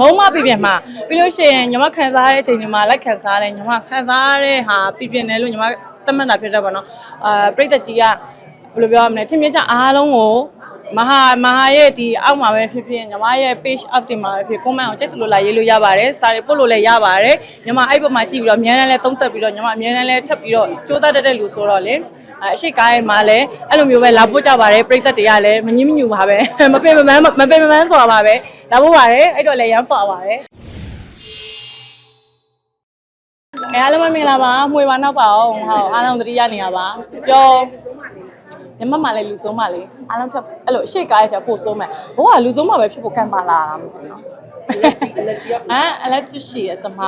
မုံမပြပြမှာပြီးလို့ရှိရင်ညီမခံစားရတဲ့အချိန်ဒီမှာလိုက်ခံစားရတယ်ညီမခံစားရတဲ့ဟာပြပြတယ်လို့ညီမတတ်မှတ်တာဖြစ်တယ်ပေါ့နော်အာပြိတ္တကြီးကဘယ်လိုပြောရမလဲထင်မြင်ကြအားလုံးကို မဟာမဟာရဲ့ဒီအောက်မှာပဲဖြစ်ဖြစ်ညီမရဲ့ page up တင်မှာပဲဖြစ် comment အောင်ကြိတ်တလို့လာရေးလို့ရပါတယ်စာရီပို့လို့လည်းရပါတယ်ညီမအဲ့ဘက်မှာကြည့်ပြီးတော့အများနဲ့လည်းသုံးသက်ပြီးတော့ညီမအများနဲ့လည်းထပ်ပြီးတော့စူးစမ်းတတ်တဲ့လူဆိုတော့လေအအရှိကိုင်းမှာလည်းအဲ့လိုမျိုးပဲလာပို့ကြပါတယ်ပြိတ္တတွေကလည်းမငင်းမညူပါပဲမပင်မပန်းမပင်မပန်းဆိုတာပါပဲလာပို့ပါတယ်အဲ့တော့လည်းရမ်းဖာပါတယ်အဲအားလုံးပဲမင်္ဂလာပါမှွေပါနောက်ပါအောင်ဟုတ်အားလုံးသတိရနေရပါပြော ညမမလည်းလူဆုံးမလေးအားလုံးထပ်အဲ့လိုအရှိတ်ကားရချဖို့ဆုံးမယ်ဘိုးကလူဆုံးမပဲဖြစ်ဖို့ကံပါလာတာမသိဘူးနော်ဟမ်အလက်ချရှိရကျမ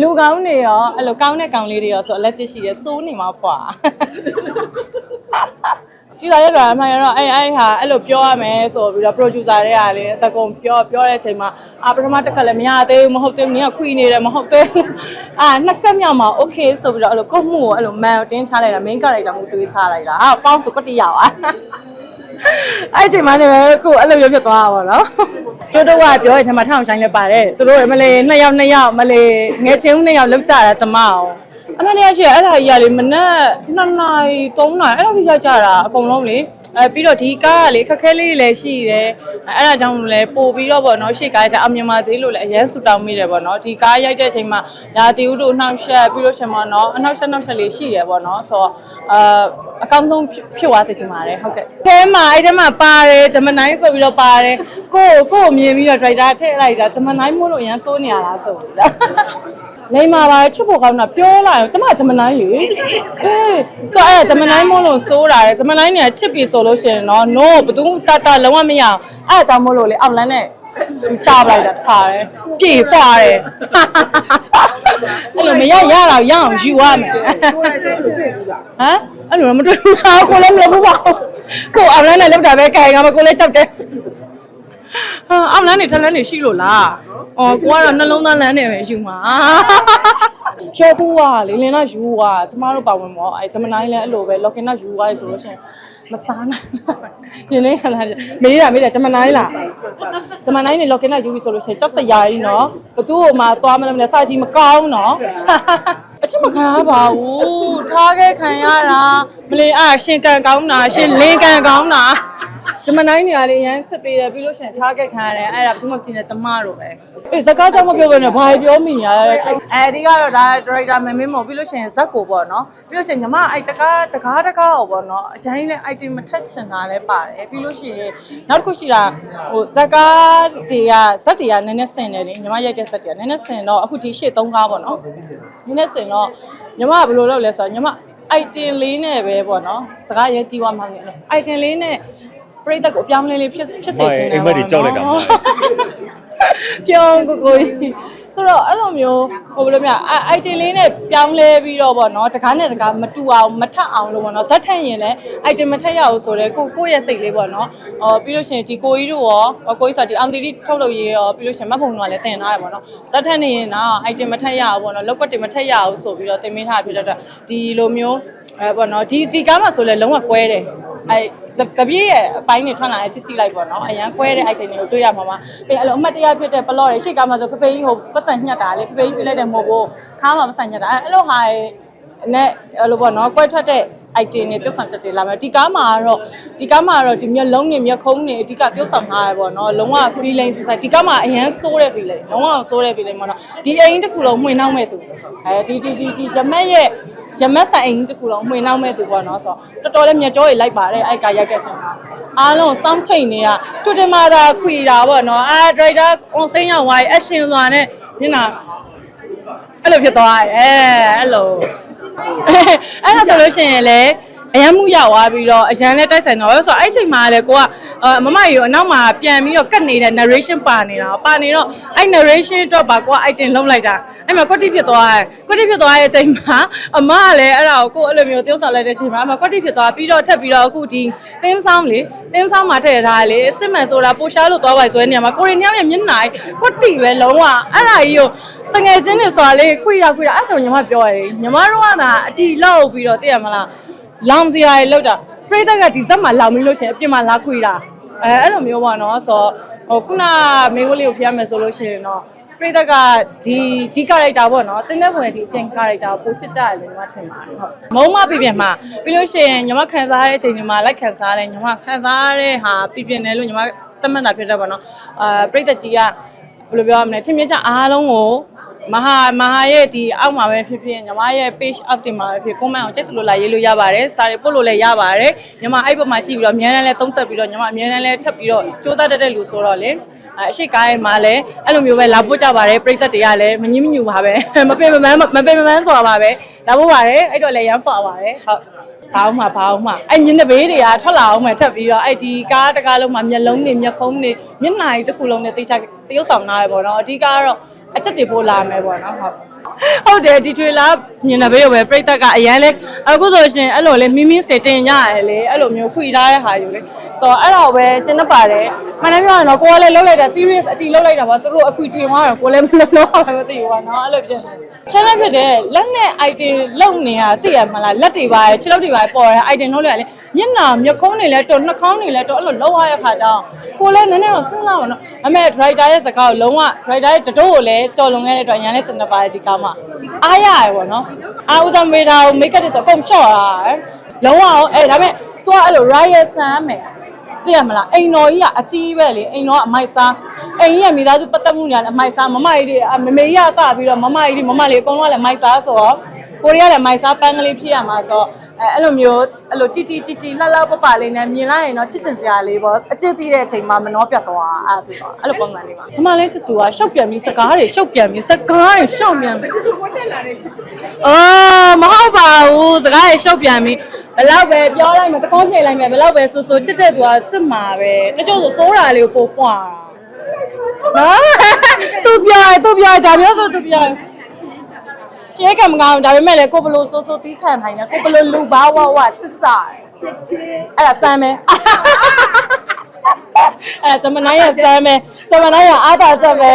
လူကောင်းနေရောအဲ့လိုကောင်းတဲ့ကောင်လေးတွေရောဆိုအလက်ချရှိတယ်စိုးနေမှာဖွာ ကြည့်လာရတော့အမှန်တော့အဲ့အဲ့ဟာအဲ့လိုပြောရမယ်ဆိုပြီးတော့ producer တွေကလည်းအတကုံပြောပြောတဲ့အချိန်မှာအာပထမတစ်ခါလည်းမရသေးဘူးမဟုတ်သေးဘူးနင်ကခွေနေတယ်မဟုတ်သေးဘူးအာနှစ်ကက်မြောက်မှာ okay ဆိုပြီးတော့အဲ့လိုကုတ်မှုကိုအဲ့လို man တင်းချလိုက်တာ main character မှုတွေးချလိုက်တာအာ found ဆိုကတိရပါအဲ့အချိန်မှလည်းခုအဲ့လိုမျိုးဖြစ်သွားတာပေါ့နော်ကျိုးတော့ကပြောရတဲ့ထက်မှာထောင်ဆိုင်လည်းပါတယ်သူတို့မလေးနှစ်ယောက်နှစ်ယောက်မလေးငယ်ချင်းနှစ်ယောက်လောက်ကြတာကျမအောင် အမှန်တရားရှိရအဲ့ဒါကြီးကလေမနက်2နာရီ3နာရီအဲ့လိုကြီးကြတာအကုန်လုံးလေ အဲပြီးတော့ဒီကားကလေခက်ခဲလေးလည်းရှိတယ်အဲ့ဒါကြောင့်လည်းပို့ပြီးတော့ပေါ့နော်ရှေ့ကားတဲ့အမြင်ပါစေလို့လည်းအရင်ဆူတောင်းမိတယ်ပေါ့နော်ဒီကားရိုက်တဲ့အချိန်မှာရာတီဦးတို့နှောက်ရှက်ပြီးလို့ရှင်မနော်အနှောက်ရှက်နှောက်ရှက်လေးရှိတယ်ပေါ့နော်ဆိုတော့အာအကောင်းဆုံးဖြစ်သွားစေချင်ပါတယ်ဟုတ်ကဲ့အဲမှာအဲ့ထဲမှာပါတယ်ဂျမနိုင်းဆိုပြီးတော့ပါတယ်ကိုကိုကိုမြင်ပြီးတော့ဒရိုက်တာထည့်လိုက်တာဂျမနိုင်းမို့လို့အရင်စိုးနေရလားဆိုပြီးတော့ လိမ္မာပါချစ်ဖို့ကောင်းတာပြောလာရောကျမဂျမနိုင်းလေအေးသူအဲ့ဂျမနိုင်းမို့လို့စိုးတာလေဂျမနိုင်းเนี่ยချစ်ပြီဆို လို့ရှိရင်တော့ no ဘသူတတလုံးဝမရအောင်အဲ့ဒါကြောင့်မို့လို့လေအောက်လန်းနဲ့သူချပလိုက်တာခါတယ်ပြေဖွာတယ်အဲ့လိုမရရတော့ရအောင်ယူရမယ်ဟမ်အဲ့လိုတော့မတွေ့ဘူးလားကိုလည်းမလုပ်ဘူးပါကိုအောက်လန်းနဲ့လောက်တာပဲခိုင်ကမကိုလည်းကြောက်တယ်ဟာအောက်လမ်းနေထက်လမ်းနေရှိလို့လား။အော်ကိုကတော့နှလုံးသားလမ်းနေပဲယူမှာ။ ရှော့ကူကလေလင်းတော့ယူကကျမတို့ပါဝင်ပေါ့အဲဂျမနိုင်းလည်းအဲ့လိုပဲ login တော့ယူသွားရဆိုလို့ရှိရင်မစားနိုင်။ဒီနေ့ခဏမေးတာမေးတာဂျမနိုင်းလား။ဂျမနိုင်းနေ login တော့ယူပြီဆိုလို့ရှိရင်ကြောက်စရာကြီးနော်။ဘသူ့ကိုမှသွားမလို့နဲ့စာကြီးမကောင်းနော်။အချစ်မခံရပါဘူး။ထားခဲ့ခံရတာမလေးအာရှင်ကန်ကောင်းတာရှင်လင်းကန်ကောင်းတာ။ ဂျမနိုင်းနေရာလေးအရန်စစ်ပေးတယ်ပြီးလို့ရှရင် target ခံရတယ်အဲ့ဒါဘယ်သူမှမကြည့်နဲ့ကျမတို့ပဲအေးစကားကြောင့်မပြောဘဲနဲ့ဘာပြောမိညာအဲဒီကတော့ဒါ director မင်းမင်းမို့ပြီးလို့ရှရင်ဇက်ကိုပေါ့နော်ပြီးလို့ရှရင်ညီမအဲ့တကားတကားတကားကိုပေါ့နော်အရင်လည်း item မထက်ချင်တာလည်းပါတယ်ပြီးလို့ရှရင်နောက်တစ်ခုရှိတာဟိုဇက်ကားတွေကဇက်တွေကနည်းနည်းဆင်တယ်လေညီမရိုက်တဲ့ဇက်တွေကနည်းနည်းဆင်တော့အခုဒီရှေ့3ကားပေါ့နော်နည်းနည်းဆင်တော့ညီမကဘယ်လိုလုပ်လဲဆိုတော့ညီမ item လေးနဲ့ပဲပေါ့နော်စကားရဲကြီးသွားမှမဟုတ်ဘူး item လေးနဲ့ ပြိတ္တကိုအပြောင်းလဲလေးဖြစ်ဖြစ်စေချင်တယ်အိမ်မက်တွေကြောက်လိုက်တာပါပြောင်းကိုကိုကြီးဆိုတော့အဲ့လိုမျိုးဟိုဘယ်လိုမြအိုက်တင်လေးနဲ့ပြောင်းလဲပြီးတော့ဗောနော်တကားနဲ့တကားမတူအောင်မထအောင်လို့ဗောနော်ဇက်ထက်ရင်လည်းအိုက်တင်မထက်ရအောင်ဆိုတော့ကိုကိုရဲ့စိတ်လေးဗောနော်အော်ပြီးလို့ရှိရင်ဒီကိုကြီးတို့ရောကိုကြီးဆိုဒီအောင်တီတီထုတ်လို့ရေးရောပြီးလို့ရှိရင်မတ်ဖုံတို့ကလည်းတင်ထားရဗောနော်ဇက်ထက်နေရင်တော့အိုက်တင်မထက်ရအောင်ဗောနော်လောက်ကွက်တင်မထက်ရအောင်ဆိုပြီးတော့တင်မင်းထားဖြစ်တော့ဒီလိုမျိုးအဲဗောနော်ဒီဒီကားမှာဆိုလဲလုံးဝကွဲတယ် အဲတပြည့်ရဲ့အပိုင်းတွေထွက်လာရင်ကြည့်ကြည့်လိုက်ပေါ့နော်အရန်ကွဲတဲ့ item တွေကိုတွေ့ရမှာပါပြီးအဲ့လိုအမှတ်တရဖြစ်တဲ့ plot တွေရှေ့ကားမှာဆိုဖဖေးကြီးဟိုပတ်စံညှက်တာလေဖဖေးကြီးပြလိုက်တယ်မဟုတ်ဘူးခါမှာပတ်စံညှက်တာအဲ့လိုဟာနဲ့အဲ့လိုပေါ့နော်ကွဲထွက်တဲ့ item တွေတုတ်ဆောင်တက်တယ်လာမယ်ဒီကားမှာကတော့ဒီကားမှာကတော့ဒီမျက်လုံးတွေမျက်ခုံးတွေအဓိကတုတ်ဆောင်ထားရပေါ့နော်လုံးဝ free lane society ဒီကားမှာအရန်ဆိုးတဲ့ free lane လုံးဝဆိုးတဲ့ free lane ပေါ့နော်ဒီအိမ်တစ်ခုလုံးမှွေနှောင်းမဲ့သူအဲဒီဒီဒီဒီရမက်ရဲ့ရမက်ဆိုင်အိမ်တစ်ခုလုံးမှွေနှောင်းမဲ့သူပေါ့နော်ဆိုတော့တော်တော်လေးမျက်ကြောတွေလိုက်ပါတယ်အဲ့ကရိုက်တဲ့ချိန်မှာအားလုံးစောင့်ချိန်နေတာတူတင်မာသာခွေတာပေါ့နော်အာဒရိုက်တာ on စိမ်းရောက်သွားပြီ action ဆိုတာနဲ့မျက်နှာအဲ့လိုဖြစ်သွားတယ်အဲအဲ့လို အဲ့ဒါဆိုလို့ရှိရင်လည်း အရန်မှုရောက်သွားပြီးတော့အရန်လည်းတိုက်ဆိုင်တော့ဆိုတော့အဲ့ချိန်မှာလည်းကိုကအာမမကြီးကိုအနောက်မှာပြန်ပြီးတော့ကတ်နေတဲ့ narration ပါနေတာပါနေတော့အဲ့ narration တော့ပါကိုက item လုံးလိုက်တာအဲ့မှာကွက်တိဖြစ်သွားတယ်ကွက်တိဖြစ်သွားတဲ့အချိန်မှာအမကလည်းအဲ့ဒါကိုကိုအဲ့လိုမျိုးတိုးဆော်လိုက်တဲ့အချိန်မှာအမကွက်တိဖြစ်သွားပြီးတော့ထပ်ပြီးတော့အခုဒီတင်းဆောင်လေတင်းဆောင်မှာထည့်ထားလေစစ်မှန်ဆိုတာပိုရှားလို့သွားပါဆိုတဲ့နေရာမှာကိုရီးယားရဲ့မျက်နှာကွက်တိပဲလုံးဝအဲ့ဒါကြီးကိုတငယ်ချင်းတွေဆိုတာလေခွေရခွေရအဲ့ဆိုညီမပြောရတယ်ညီမတို့ကသာအတီလောက်ပြီးတော့သိရမလား လောင်စရာတွေလောက်တာပြိတ္တကဒီဇက်မှာလောင်ပြီးလို့ရှိရင်အပြင်မှာလာခွေတာအဲအဲ့လိုမျိုးပေါ့နော်ဆိုတော့ဟိုခုနမေးခွန်းလေးကိုဖျက်မယ်ဆိုလို့ရှိရင်တော့ပြိသက်ကဒီဒီ character ပေါ့နော်တင်းတဲ့ဝင်ဒီပြင် character ကိုပိုချစ်ကြတယ်လို့ညီမထင်ပါတယ်ဟုတ်မုံမပြပြင်မှာပြီးလို့ရှိရင်ညီမခံစားရတဲ့အချိန်ဒီမှာလိုက်ခံစားတယ်ညီမခံစားရတဲ့ဟာပြပြင်တယ်လို့ညီမသတ်မှတ်တာဖြစ်တယ်ပေါ့နော်အာပြိသက်ကြီးကဘယ်လိုပြောရမလဲထင်မြင်ကြအားလုံးကို မဟာမဟာရဲ့ဒီအောက်မှာပဲဖြစ်ဖြစ်ညီမရဲ့ page up တင်မှာပဲဖြစ် comment အောင်ကြိုက်တယ်လို့လာရေးလို့ရပါတယ်စာတွေပို့လို့လည်းရပါတယ်ညီမအဲ့ဘက်မှာကြည့်ပြီးတော့အများနဲ့လည်းသုံးသက်ပြီးတော့ညီမအများနဲ့လည်းထပ်ပြီးတော့စူးစမ်းတတ်တဲ့လူဆိုတော့လေအရှိကားရဲ့မှာလည်းအဲ့လိုမျိုးပဲလာပို့ကြပါတယ်ပြိသက်တွေကလည်းမငင်းမညူပါပဲမပင်မမန်းမပင်မမန်းဆိုတာပါပဲလာပို့ပါတယ်အဲ့တော့လည်းရမ်းဖွာပါတယ်ဟုတ်ဘာအောင်မှာဘာအောင်မှာအဲ့မျက်နှာဘေးတွေကထွက်လာအောင်မှထပ်ပြီးတော့အဲ့ဒီကားတကားလုံးမှာမျက်လုံးတွေမျက်ခုံးတွေမျက်နှာတွေတစ်ခုလုံးနဲ့တိတ်ချတရုပ်ဆောင်လာရပေါ့နော်အဓိကကတော့ အချက်တွေပို့လာမယ်ပေါ့နော်ဟုတ် ဟုတ်တယ်ဒီထွေလာမြင်တဲ့ဘေးရောပဲပြိသက်ကအရန်လဲအခုဆိုရှင်အဲ့လိုလေမီမီစတေတင်ရတယ်လေအဲ့လိုမျိုးခွေထားတဲ့ဟာယူလေဆိုတော့အဲ့တော့ပဲကျင်းနေပါတယ်မှန်တယ်ပြောရရင်တော့ကိုကလည်းလှုပ်လိုက်တာ serious အတီလှုပ်လိုက်တာပါသူတို့အခွေတင်သွားတော့ကိုလည်းမလှုပ်တော့ဘူးမသိဘူးပါနော်အဲ့လိုဖြစ်နေ challenge ဖြစ်တဲ့လက်နဲ့ item လုံနေတာသိရမလားလက်တွေပါခြေထောက်တွေပါပေါ်ရ item ထုတ်လိုက်ရလေမျက်နှာမျက်ခုံးတွေလည်းတော်နှာခေါင်းတွေလည်းတော်အဲ့လိုလှုပ်ရတဲ့ခါကျတော့ကိုလည်းနည်းနည်းတော့စဉ်းစားပါတော့အမေ driver ရဲ့စကားကိုလုံးဝ driver ရဲ့တတိုးကိုလည်းကြော်လွန်ခဲ့တဲ့အတွက်ရန်လဲစင်နေပါတယ်ဒီကားမှာအားရရပေါ့နော်အားဦးစားမေးတာကို make up တွေဆိုအကုန်ရှော့တာလုံးဝအောင်အဲဒါပေမဲ့ तू အဲ့လို riot ဆန်းမယ်သိရမလားအိမ်တော်ကြီးကအကြီးပဲလေအိမ်တော်ကအမိုက်စားအိမ်ကြီးကမိသားစုပတ်သက်မှုညာလည်းအမိုက်စားမမကြီးတွေမမေကြီးကစပြီးတော့မမကြီးတွေမမလေးအကုန်လုံးကလည်းမိုက်စားဆိုတော့ကိုရီးယားလည်းမိုက်စားပန်းကလေးဖြစ်ရမှာဆိုတော့ အဲအဲ့လိုမျိုးအဲ့လိုတီတီជីជីလှလှပပလေးနဲ့မြင်လိုက်ရင်တော့ချစ်စင်စရာလေးပေါ့အချစ်သိတဲ့အချိန်မှာမနှောပြတ်သွားအဲ့ပြီးတော့အဲ့လိုပုံစံလေးပါမမလေးချစ်သူကရှုပ်ပြန်ပြီးစကားတွေရှုပ်ပြန်ပြီးစကားတွေရှုပ်ပြန်ပြီးအော်မဟုတ်ပါဘူးစကားရရှုပ်ပြန်ပြီဘယ်တော့ပဲပြောလိုက်မယ်တကောင်းဖြေလိုက်မယ်ဘယ်တော့ပဲဆိုဆိုချစ်တဲ့သူကချစ်မှာပဲတချို့ဆိုစိုးတာလေးကိုပို့ဖွာနော်သူပြောရသူပြောရဒါမျိုးဆိုသူပြောရ ကျဲကံမကောင်းဒါပေမဲ့လည်းကိုဘလို့ဆိုဆိုတီးခံနိုင်တယ်ကိုဘလို့လူဘာဝဝချစ်ကြတယ်အဲ့ဒါစမ်းမယ် အဲ့ဒါဂျမနိုင်းရစမ်းမယ်ဂျမနိုင်းရအားသာချက်ပဲ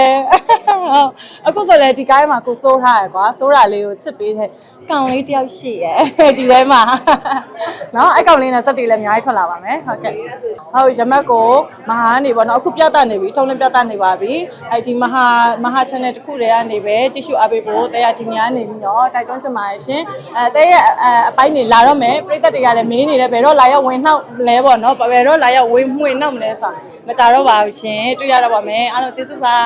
ဟုတ်အခုဆိုလည်းဒီကိုင်းမှာကိုစိုးထားရကွာစိုးတာလေးကိုချစ်ပေးတဲ့ကောင်လေးတယောက်ရှိရယ်ဒီဘဲမှာနော်အဲ့ကောင်လေးနဲ့စက်တီလည်းအများကြီးထွက်လာပါမယ်ဟုတ်ကဲ့ဟုတ်ရမက်ကိုမဟာနေပေါ့နော်အခုပြသနေပြီထုံးလင်းပြသနေပါပြီအဲ့ဒီမဟာမဟာ channel တစ်ခုတည်းကနေပဲကြည့်ရှုအားပေးဖို့တရားဒီများနေပြီးတော့တိုက်တွန်းချင်ပါတယ်ရှင်အဲတဲ့ရဲ့အပိုင်းနေလာတော့မယ်ပြိသက်တွေကလည်းမင်းနေတယ်ဘယ်တော့လာရောက်ဝင်နှောက်လဲပေါ့နော်ဘယ်တော့လာရောက်ဝင်မှွေနှောက်မလဲဆိုတာမကြတော့ပါဘူးရှင်တွေ့ရတော့ပါမယ်အားလုံးကျေးဇူးပါ